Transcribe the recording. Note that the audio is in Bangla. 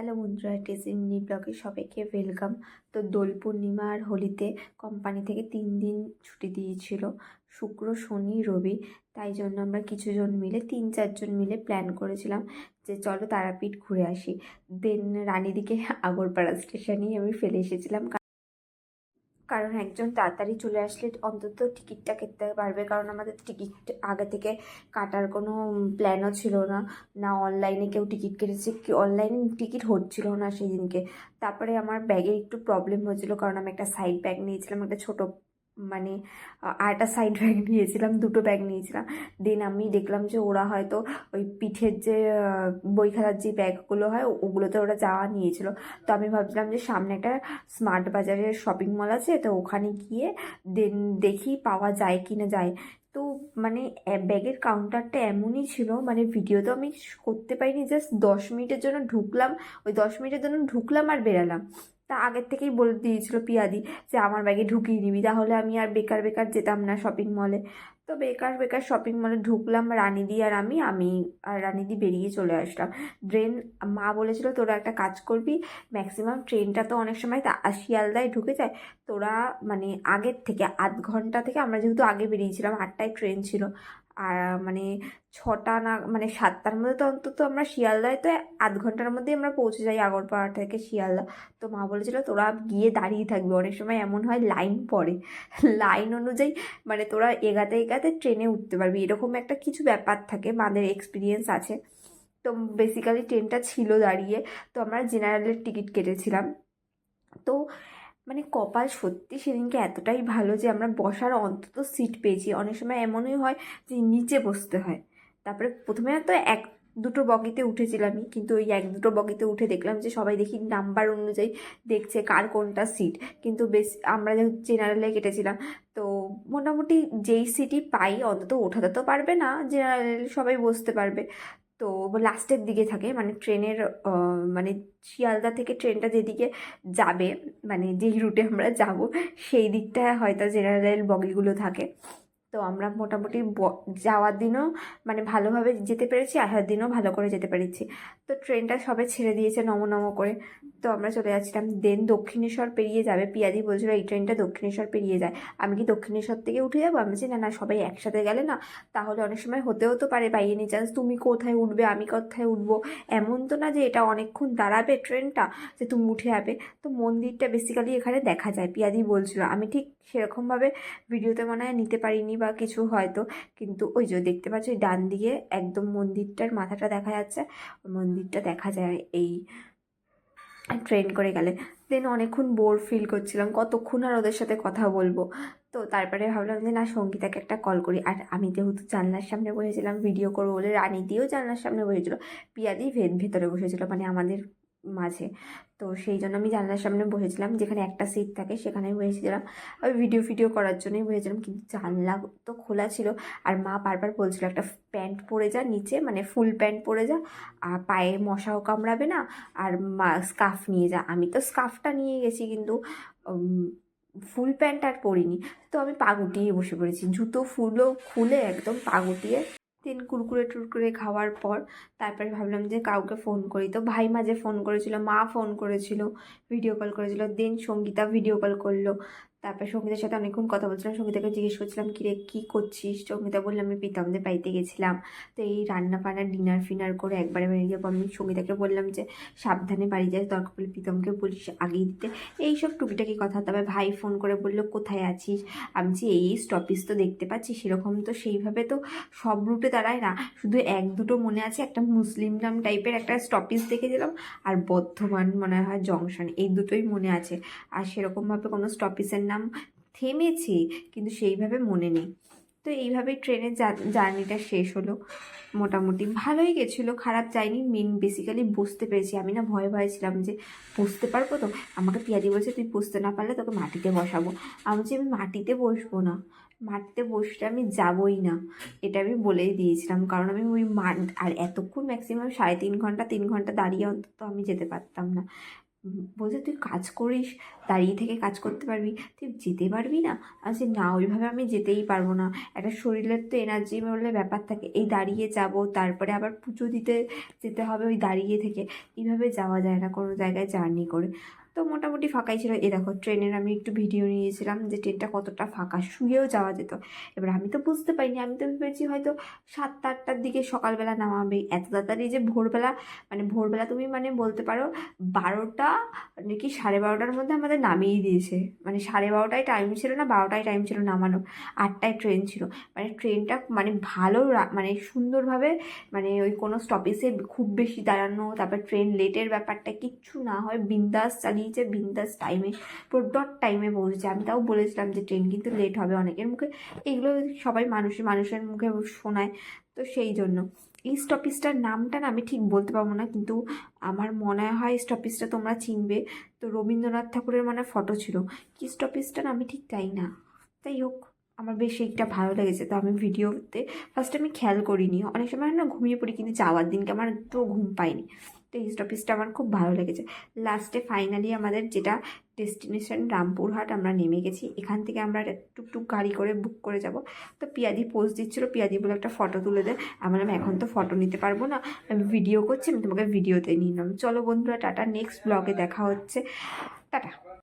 হ্যালো বন্ধুরা টেজিংনি ব্লগে সবাইকে ওয়েলকাম তো দোল পূর্ণিমা আর হোলিতে কোম্পানি থেকে তিন দিন ছুটি দিয়েছিল, শুক্র, শনি, রবি। তাই জন্য আমরা কিছুজন মিলে, তিন চারজন মিলে প্ল্যান করেছিলাম যে চলো তারাপীঠ ঘুরে আসি। দেন রানীদিকে আগরপাড়া স্টেশনেই আমি ফেলে এসেছিলাম। কারণ একজন তাড়াতাড়ি চলে আসলে অন্তত টিকিটটা কেটে পারবে। কারণ আমাদের টিকিট আগে থেকে কাটার কোনো প্ল্যানও ছিল না। না অনলাইনে কেউ টিকিট কেটেছে, কি অনলাইন টিকিট হচ্ছিল না সেই দিনকে তারপরে আমার ব্যাগের একটু প্রবলেম হয়েছিল, কারণ আমি একটা সাইড ব্যাগ নিয়েছিলাম, একটা ছোটো মানে আর একটা সাইড ব্যাগ নিয়েছিলাম, দুটো ব্যাগ নিয়েছিলাম। দেন আমি দেখলাম যে ওরা হয়তো ওই পিঠের যে বই খাতার যে ব্যাগগুলো হয়, ওগুলোতে ওরা যাওয়া নিয়েছিল। তো আমি ভাবছিলাম যে সামনে একটা স্মার্ট বাজারের শপিং মল আছে, তো ওখানে গিয়ে দেন দেখি পাওয়া যায় কি না যায়। তো মানে ব্যাগের কাউন্টারটা এমনই ছিল মানে ভিডিও তো আমি করতে পারিনি জাস্ট দশ মিনিটের জন্য ঢুকলাম। ওই দশ মিনিটের জন্য ঢুকলাম আর বেরালাম। তা আগের থেকেই বলে দিয়েছিল পিয়াদি যে, আমার ব্যাগে ঢুকিয়ে দিবি তাহলে আমি আর বেকার বেকার যেতাম না শপিং মলে তো বেকার বেকার শপিং মলে ঢুকলাম, রানিদি আর আমি আমি আর রানিদি বেরিয়ে চলে আসলাম। ড্রেন মা বলেছিল, তোরা একটা কাজ করবি ম্যাক্সিমাম ট্রেনটা তো অনেক সময় তা, শিয়ালদায় ঢুকে যায়। তোরা মানে আগের থেকে, আধ ঘণ্টা থেকে আমরা যেহেতু আগে বেরিয়েছিলাম, আটটায় ট্রেন ছিল। আর মানে ছটা না মানে সাতটার মধ্যে তো অন্তত আমরা শিয়ালদায়, তো আধ ঘণ্টার মধ্যেই আমরা পৌঁছে যাই আগরপাড়া থেকে শিয়ালদা। তো মা বলেছিল, তোরা গিয়ে দাঁড়িয়ে থাকবি। অনেক সময় এমন হয় লাইন পড়ে। লাইন অনুযায়ী মানে তোরা এগাতে এগাতে ট্রেনে উঠতে পারবি। এরকম একটা কিছু ব্যাপার থাকে, মাদের এক্সপিরিয়েন্স আছে। তো বেসিক্যালি ট্রেনটা ছিল দাঁড়িয়ে, তো আমরা জেনারেলের টিকিট কেটেছিলাম। তো মানে কপাল সত্যি সেদিনকে এতটাই ভালো যে আমরা বসার অন্তত সিট পেয়েছি। অনেক সময় এমনই হয় যে নিচে বসতে হয়। তারপরে প্রথমে তো এক দুটো বগিতে উঠেছিলামই, কিন্তু ওই এক দুটো বগিতে উঠে দেখলাম যে সবাই দেখি নাম্বার অনুযায়ী দেখছে কার কোনটা সিট কিন্তু বেশ আমরা যেহেতু জেনারেলে কেটেছিলাম, তো মোটামুটি যেই সিটই পাই অন্তত ওঠাতে তো পারবে না জেনারেল সবাই বসতে পারবে। তো লাস্টের দিকে থাকে মানে ট্রেনের মানে শিয়ালদা থেকে ট্রেনটা যেদিকে যাবে মানে যেই রুটে আমরা যাব, সেই দিকটায় হয়তো জেনারেল বগিগুলো থাকে। তো আমরা মোটামুটি যাওয়ার দিনও মানে ভালোভাবে যেতে পেরেছি, আসার দিনও ভালো করে যেতে পেরেছি। তো ট্রেনটা সবে ছেড়ে দিয়েছে নম নম করে। তো আমরা চলে যাচ্ছিলাম। দেন দক্ষিণেশ্বর পেরিয়ে যাবে। পিয়াদি বলছিল, এই ট্রেনটা দক্ষিণেশ্বর পেরিয়ে যায়। আমি কি দক্ষিণেশ্বর থেকে উঠে যাব? আমি বলছি, না না, সবাই একসাথে গেলে না। তাহলে অনেক সময় হতেও তো পারে বাই এনি চান্স তুমি কোথায় উঠবে, আমি কোথায় উঠবো? এমন তো না যে এটা অনেকক্ষণ দাঁড়াবে ট্রেনটা, যে তুমি উঠে যাবে। তো মন্দিরটা বেসিক্যালি এখানে দেখা যায়। পিয়াদি বলছিল, আমি ঠিক সেরকমভাবে ভিডিওতে মনে হয় নিতে পারিনি বা কিছু হয়তো। কিন্তু ওই যে দেখতে পাচ্ছ ডান দিকে একদম মন্দিরটার মাথাটা দেখা যাচ্ছে। মন্দিরটা দেখা যায় এই ট্রেন করে গেলে। দেন অনেকক্ষণ বোর ফিল করছিলাম, কতক্ষণ আর ওদের সাথে কথা বলব? তো তারপরে ভাবলাম যে, না, সঙ্গীতাকে একটা কল করি। আর আমি যেহেতু জানলার সামনে বসেছিলাম ভিডিও করব বলে রানী দিয়েও জানলার সামনে বসেছিল। পিয়াদি ভেদ ভেতরে বসেছিল মানে আমাদের মাঝে। তো সেই জন্য আমি জানলার সামনে বসেছিলাম, যেখানে একটা সিট থাকে সেখানেই বসেছিলাম। আমি ভিডিও ফিডিও করার জন্যই বসেছিলাম, কিন্তু জানলা তো খোলা ছিল। আর মা বারবার বলছিল, একটা প্যান্ট পরে যা নিচে মানে ফুল প্যান্ট পরে যা, আর পায়ে মশাও কামড়াবে না, আর মা স্কার্ফ নিয়ে যা। আমি তো স্কার্ফটা নিয়ে গেছি, কিন্তু ফুল প্যান্ট আর পরিনি। তো আমি পা গুটিয়ে বসে পড়েছি। জুতো ফুলও খুলে একদম পা তিন কুরকুরে টুরকুরে খাওয়ার পর তারপরে ভাবলাম যে কাউকে ফোন করি। তো ভাই মাঝে ফোন করেছিল, মা ফোন করেছিল ভিডিও কল করেছিল, দেন সঙ্গীতা ভিডিও কল করল। তারপরে সঙ্গীতার সাথে অনেকক্ষণ কথা বলছিলাম, সঙ্গীতাকে জিজ্ঞেস করছিলাম, কিরে, কী করছিস? সঙ্গীতা বললাম আমি প্রীতমদের বাড়িতে গেছিলাম। তো এই রান্না বান্না ডিনার ফিনার করে একবারে বেরিয়ে যাব। আমি সঙ্গীতাকে বললাম যে, সাবধানে বাড়ি যাস, দরকার পড়লে প্রীতমকে বলিস, আগেই দিতে। এইসব টুকিটাকি কথা, তবে ভাই ফোন করে বলল, কোথায় আছিস? আমি যে এই স্টপিস তো দেখতে পাচ্ছি, সেরকম তো সেইভাবে তো সব রুটে দাঁড়ায় না। শুধু এক দুটো মনে আছে, একটা মুসলিম নাম টাইপের একটা স্টপিস দেখেছিলাম, আর বর্ধমান মনে হয় জংশন, এই দুটোই মনে আছে। আর সেরকমভাবে কোনো স্টপিসের নাম থেমেছে। কিন্তু সেইভাবে মনে নেই। তো এইভাবেই ট্রেনের জার্নিটা শেষ হলো। মোটামুটি ভালোই গেছিল, খারাপ যায়নি। মেন বেসিক্যালি বসতে পেরেছি। আমি না ভয়ে ভয়ে ছিলাম যে বসতে পারব তো? আমাকে পিয়াদি বলছে, তুই বসতে না পারলে তোকে মাটিতে বসাবো। আমি বলছি আমি মাটিতে বসবো না। মাটিতে বসলে আমি যাবই না। এটা আমি বলেই দিয়েছিলাম। কারণ আমি ওই মাঠ আর এতক্ষণ ম্যাক্সিমাম সাড়ে তিন ঘণ্টা তিন ঘণ্টা দাঁড়িয়ে অন্তত আমি যেতে পারতাম না। বলছে, তুই কাজ করিস, দাঁড়িয়ে থেকে কাজ করতে পারবি। তুই যেতে পারবি না? আচ্ছা না, ওইভাবে আমি যেতেই পারব না। একটা শরীরের তো এনার্জি বলে ব্যাপার থাকে। এই দাঁড়িয়ে যাব, তারপরে আবার পুজো দিতে যেতে হবে ওই দাঁড়িয়ে থেকে। এইভাবে যাওয়া যায় না কোনো জায়গায় জার্নি করে। তো মোটামুটি ফাঁকাই ছিল। এ দেখো, ট্রেনের আমি একটু ভিডিও নিয়েছিলাম যে ট্রেনটা কতটা ফাঁকা, শুয়েও যাওয়া যেত। এবার আমি তো বুঝতে পারিনি, আমি তো ভেবেছি হয়তো সাতটা, আটটার দিকে সকালবেলা নামাবে। এত তাড়াতাড়ি যে ভোরবেলা মানে ভোরবেলা তুমি মানে বলতে পারো বারোটা নাকি সাড়ে বারোটার মধ্যে আমাদের নামিয়ে দিয়েছে। মানে সাড়ে বারোটায় টাইম ছিল না, বারোটায় টাইম ছিল নামানো। আটটায় ট্রেন ছিল। মানে ট্রেনটা মানে ভালো মানে সুন্দরভাবে মানে ওই কোনো স্টপেজে খুব বেশি দাঁড়ানো, তারপর ট্রেন লেটের ব্যাপারটা কিচ্ছু না হয়, বিন্দাস চালিয়েছে বিন্দাস টাইমে ডট টাইমে পৌঁছেছে আমি তাও বলেছিলাম যে ট্রেন কিন্তু লেট হবে অনেকের মুখে। এগুলো সবাই মানুষের মানুষের মুখে শোনায়। তো সেই জন্য। এই স্টপেজটার নামটা না আমি ঠিক বলতে পারব না, কিন্তু আমার মনে হয় স্টপেজটা তোমরা চিনবে। তো রবীন্দ্রনাথ ঠাকুরের মানে ফটো ছিল। কি স্টপেজটা না আমি ঠিক তাই না। তাই হোক, আমার বেশ এইটা ভালো লেগেছে। তো আমি ভিডিওতে ফার্স্ট আমি খেয়াল করিনি। অনেক সময় না, ঘুমিয়ে পড়ি, কিন্তু যাওয়ার দিনকে আমার একটু ঘুম পাইনি তো এই আমার খুব ভালো লেগেছে। লাস্টে ফাইনালি আমাদের যেটা ডেস্টিনেশন রামপুরহাট, আমরা নেমে গেছি। এখান থেকে আমরা টুকটুক গাড়ি করে বুক করে যাব। তো পিয়াদি পোস্ট দিচ্ছিল, পিয়াদি বলে একটা ফটো তুলে দে। আমি এখন তো ফটো নিতে পারব না। আমি ভিডিও করছি, আমি তোমাকে ভিডিওতে নিয়ে নিলাম। চলো বন্ধুরা, টাটা নেক্সট ব্লগে দেখা হচ্ছে। টাটা।